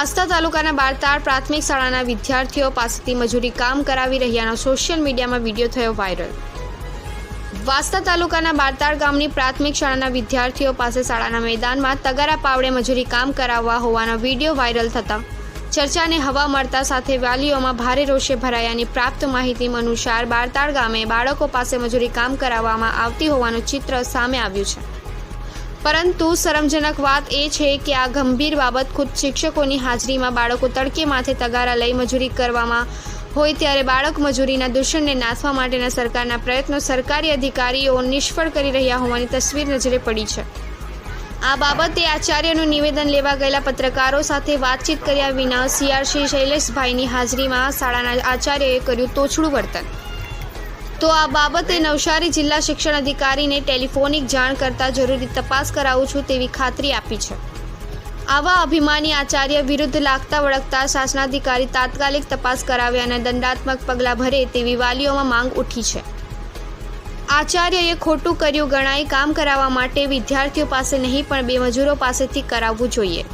વાંસદા તાલુકાના બારતાળ પ્રાથમિક શાળાના વિદ્યાર્થીઓ પાસેથી મજૂરી કામ કરાવી રહ્યાનો સોશિયલ મીડિયામાં વીડિયો થયો વાયરલ. વાસ્તા તાલુકાના બારતાળ ગામની પ્રાથમિક શાળાના વિદ્યાર્થીઓ પાસે શાળાના મેદાનમાં તગારા પાવડે મજૂરી કામ કરાવવા હોવાનો વીડિયો વાયરલ થતા ચર્ચાને હવા મળતા સાથે વાલીઓમાં ભારે રોષે ભરાયાની પ્રાપ્ત માહિતી અનુસાર બારતાળ ગામે બાળકો પાસે મજૂરી કામ કરાવવામાં આવતી હોવાનું ચિત્ર સામે આવ્યું છે. પરંતુ શરમજનક વાત એ છે કે આ ગંભીર બાબત ખુદ શિક્ષકોની હાજરીમાં બાળકો તડકે માથે તગારા લઈ મજૂરી કરવામાં હોય ત્યારે બાળક મજૂરીના દૂષણને નાથવા માટેના સરકારના પ્રયત્નો સરકારી અધિકારીઓ નિષ્ફળ કરી રહ્યા હોવાની તસવીર નજરે પડી છે. આ બાબતે આચાર્યનું નિવેદન લેવા ગયેલા પત્રકારો સાથે વાતચીત કર્યા વિના સીઆરસી શૈલેષભાઈની હાજરીમાં શાળાના આચાર્યએ કર્યું તોછડું વર્તન. તો આ બાબતે નવસારી જિલ્લા શિક્ષણ અધિકારીને ટેલિફોનિક જાણ કરતા જરૂરી તપાસ કરાવું છું તેવી ખાતરી આપી છે. આવા અભિમાની આચાર્ય વિરુદ્ધ લાગતા વળગતા શાસનાધિકારી તાત્કાલિક તપાસ કરાવે અને દંડાત્મક પગલાં ભરે તેવી વાલીઓમાં માંગ ઉઠી છે. આચાર્યએ ખોટું કર્યું ગણાય કામ કરાવવા માટે વિદ્યાર્થીઓ પાસે નહીં, પણ બે મજૂરો પાસેથી કરાવવું જોઈએ.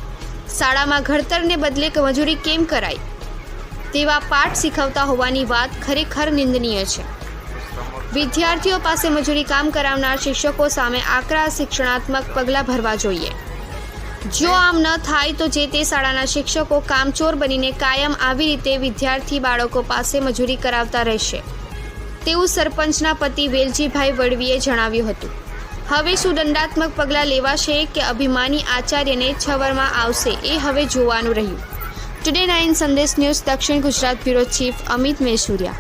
શાળામાં ઘડતરને બદલે મજૂરી કેમ કરાય? તેવા પાઠ શીખવતા હોવાની વાત ખરેખર નિંદનીય છે. વિદ્યાર્થીઓ પાસે મજૂરી કામ કરાવનાર શિક્ષકો સામે આકરા શિક્ષણાત્મક પગલાં ભરવા જોઈએ. જો આમ ન થાય તો જે તે શાળાના શિક્ષકો કામચોર બનીને કાયમ આવી રીતે વિદ્યાર્થી બાળકો પાસે મજૂરી કરાવતા રહેશે. તેવું સરપંચના પતિ વેલજીભાઈ વડવીએ જણાવ્યું હતું. હવે શું દંડાત્મક પગલાં લેવાશે કે અભિમાની આચાર્યને છવરમાં આવશે એ હવે જોવાનું રહ્યું. ટુડે નાઇન સંદેશ ન્યૂઝ દક્ષિણ ગુજરાત બ્યુરો ચીફ અમિત મેસુરિયા.